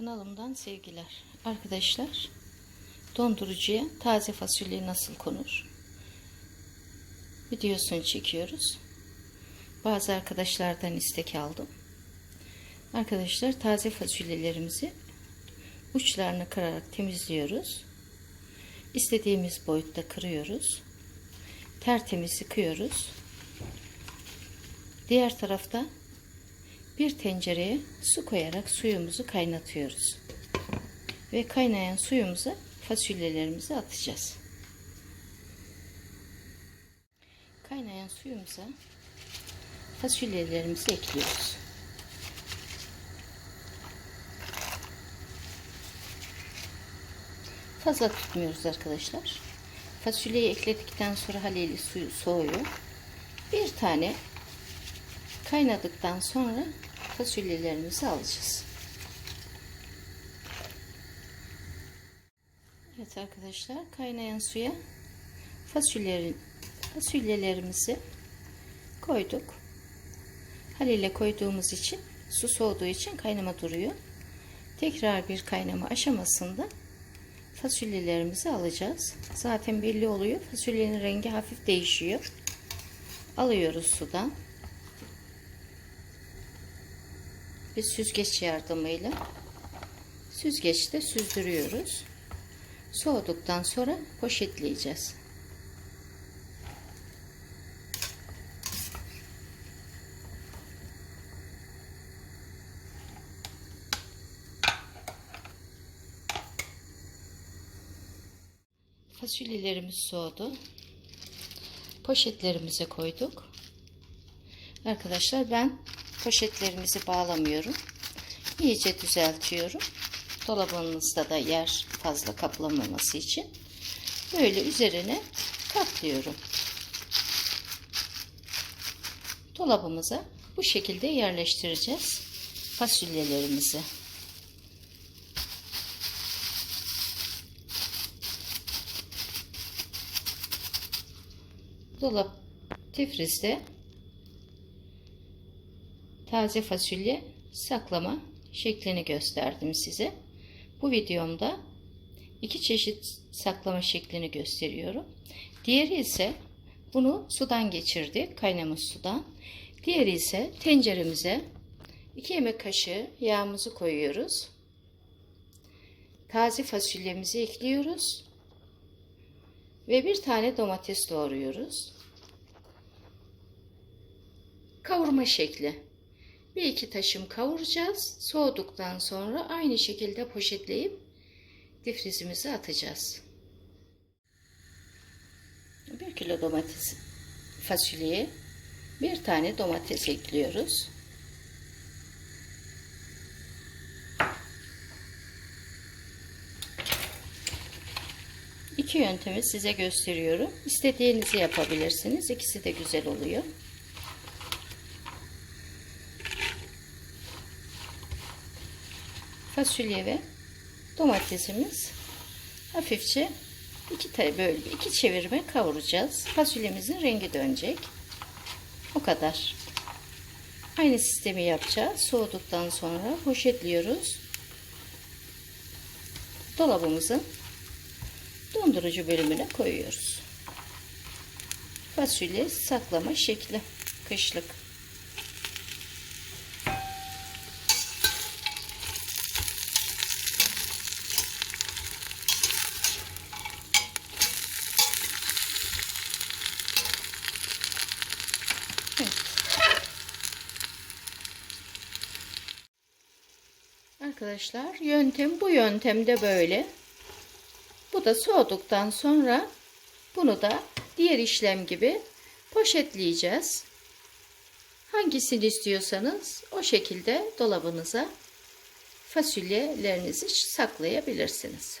Kanalımdan sevgiler. Arkadaşlar dondurucuya taze fasulye nasıl konur? Videosunu çekiyoruz. Bazı arkadaşlardan istek aldım. Arkadaşlar taze fasulyelerimizi uçlarını kırarak temizliyoruz. İstediğimiz boyutta kırıyoruz. Tertemiz yıkıyoruz. Diğer tarafta bir tencereye su koyarak suyumuzu kaynatıyoruz. Ve kaynayan suyumuza fasulyelerimizi atacağız. Kaynayan suyumuza fasulyelerimizi ekliyoruz. Fazla tutmuyoruz arkadaşlar. Fasulyeyi ekledikten sonra haliyle suyu soğuyor. Bir tane kaynadıktan sonra fasulyelerimizi alacağız. Evet arkadaşlar kaynayan suya fasulyeleri, fasulyelerimizi koyduk. Haliyle koyduğumuz için su soğuduğu için kaynama duruyor. Tekrar bir kaynama aşamasında fasulyelerimizi alacağız. Zaten belli oluyor. Fasulyenin rengi hafif değişiyor. Alıyoruz sudan. Bir süzgeç yardımıyla süzgeçte süzdürüyoruz. Soğuduktan sonra poşetleyeceğiz. Fasulyelerimiz soğudu. Poşetlerimize koyduk. Arkadaşlar ben poşetlerimizi bağlamıyorum. İyice düzeltiyorum. Dolabınızda da yer fazla kaplamaması için. Böyle üzerine katlıyorum. Dolabımıza bu şekilde yerleştireceğiz fasulyelerimizi. Dolap tifrizde taze fasulye saklama şeklini gösterdim size. Bu videomda iki çeşit saklama şeklini gösteriyorum. Diğeri ise bunu sudan geçirdik, kaynamış sudan. Diğeri ise tenceremize 2 yemek kaşığı yağımızı koyuyoruz. Taze fasulyemizi ekliyoruz. Ve bir tane domates doğruyoruz. Kavurma şekli. Bir iki taşım kavuracağız. Soğuduktan sonra aynı şekilde poşetleyip difrizimize atacağız. Bir kilo domates fasulyeye bir tane domates ekliyoruz. İki yöntemi size gösteriyorum. İstediğinizi yapabilirsiniz. İkisi de güzel oluyor. Fasulye ve domatesimiz hafifçe iki böyle iki çevirme kavuracağız. Fasulyemizin rengi dönecek. O kadar. Aynı sistemi yapacağız. Soğuduktan sonra poşetliyoruz. Dolabımızın dondurucu bölümüne koyuyoruz. Fasulye saklama şekli. Kışlık. Arkadaşlar yöntem bu yöntemde böyle. Bu da soğuduktan sonra bunu da diğer işlem gibi poşetleyeceğiz. Hangisini istiyorsanız o şekilde dolabınıza fasulyelerinizi saklayabilirsiniz.